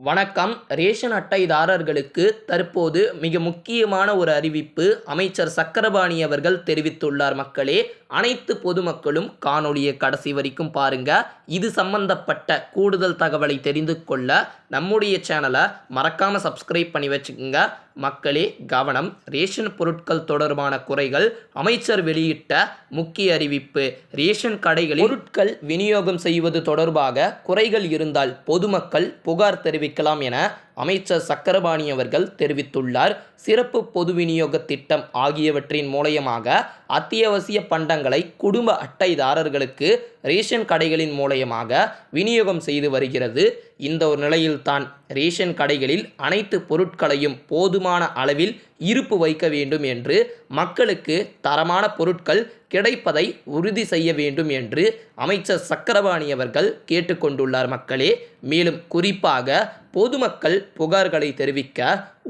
வணக்கம். ரேஷன் அட்டைதாரர்களுக்கு தற்போது மிக முக்கியமான ஒரு அறிவிப்பு அமைச்சர் சக்கரபாணி அவர்கள் தெரிவித்துள்ளார் மக்களே. அனைத்து பொதுமக்களும் காணொளியை கடைசி வரைக்கும் பாருங்க. இது சம்பந்தப்பட்ட கூடுதல் தகவலை தெரிந்து கொள்ள நம்முடைய சேனலை மறக்காம சப்ஸ்கிரைப் பண்ணி வச்சுக்கோங்க. மக்களே கவனம். ரேஷன் பொருட்கள் தொடர்பான குறைகள் அமைச்சர் வெளியிட்ட முக்கிய அறிவிப்பு. ரேஷன் கடைகளில் பொருட்கள் விநியோகம் செய்வது தொடர்பாக குறைகள் இருந்தால் பொதுமக்கள் புகார் தெரிவிக்கலாம் என அமைச்சர் சக்கரபாணி அவர்கள் தெரிவித்துள்ளார். சிறப்பு பொது விநியோக திட்டம் ஆகியவற்றின் மூலயமாக அத்தியாவசிய பண்டங்களை குடும்ப அட்டைதாரர்களுக்கு ரேஷன் கடைகளின் மூலயமாக விநியோகம் செய்து வருகிறது. இந்த ஒரு நிலையில்தான் ரேஷன் கடைகளில் அனைத்து பொருட்களையும் போதுமான அளவில் இருப்பு வைக்க வேண்டும் என்று மக்களுக்கு தரமான பொருட்கள் கிடைப்பதை உறுதி செய்ய வேண்டும் என்று அமைச்சர் சக்கரபாணி அவர்கள் கேட்டுக்கொண்டுள்ளார் மக்களே. மேலும் குறிப்பாக பொதுமக்கள் புகார்களை தெரிவிக்க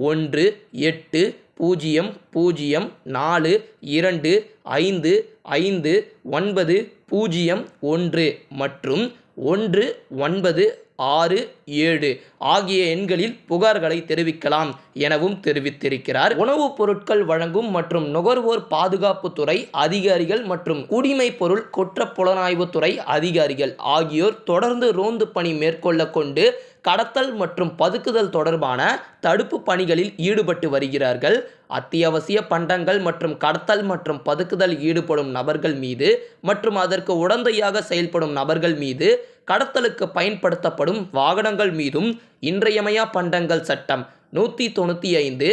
ஒன்று எட்டு பூஜ்ஜியம் பூஜ்ஜியம் நாலு இரண்டு ஐந்து ஐந்து ஒன்பது பூஜ்ஜியம் ஒன்று மற்றும் ஒன்று ஒன்பது ஆறு ஏழு ஆகிய எண்களில் புகார்களை தெரிவிக்கலாம் எனவும் தெரிவித்திருக்கிறார். உணவுப் பொருட்கள் வழங்கும் மற்றும் நுகர்வோர் பாதுகாப்புத்துறை அதிகாரிகள் மற்றும் குடிமை பொருள் குற்ற புலனாய்வுத்துறை அதிகாரிகள் ஆகியோர் தொடர்ந்து ரோந்து பணி மேற்கொள்ள கொண்டு கடத்தல் மற்றும் பதுக்குதல் தொடர்பான தடுப்பு பணிகளில் ஈடுபட்டு வருகிறார்கள். அத்தியாவசிய பண்டங்கள் மற்றும் கடத்தல் மற்றும் பதுக்குதல் ஈடுபடும் நபர்கள் மீது மற்றும் அதற்கு உடந்தையாக செயல்படும் நபர்கள் மீது கடத்தலுக்கு பயன்படுத்தப்படும் வாகனங்கள் மீதும் இன்றையமையா பண்டங்கள் சட்டம் நூற்றி தொண்ணூற்றி ஐந்து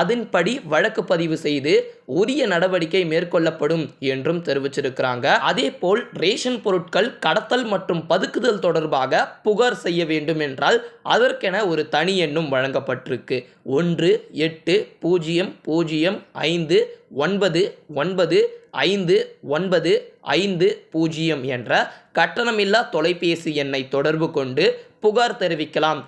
அதன்படி வழக்கு பதிவு செய்து உரிய நடவடிக்கை மேற்கொள்ளப்படும் என்றும் தெரிவிச்சிருக்கிறாங்க. அதே போல் ரேஷன் பொருட்கள் கடத்தல் மற்றும் பதுக்குதல் தொடர்பாக புகார் செய்ய வேண்டும் என்றால் அதற்கென ஒரு தனி எண்ணும் வழங்கப்பட்டிருக்கு. ஒன்று எட்டு பூஜ்ஜியம் பூஜ்ஜியம் ஐந்து ஒன்பது ஒன்பது ஐந்து ஒன்பது ஐந்து பூஜ்ஜியம் என்ற கட்டணமில்லா தொலைபேசி எண்ணை தொடர்பு கொண்டு புகார் தெரிவிக்கலாம்.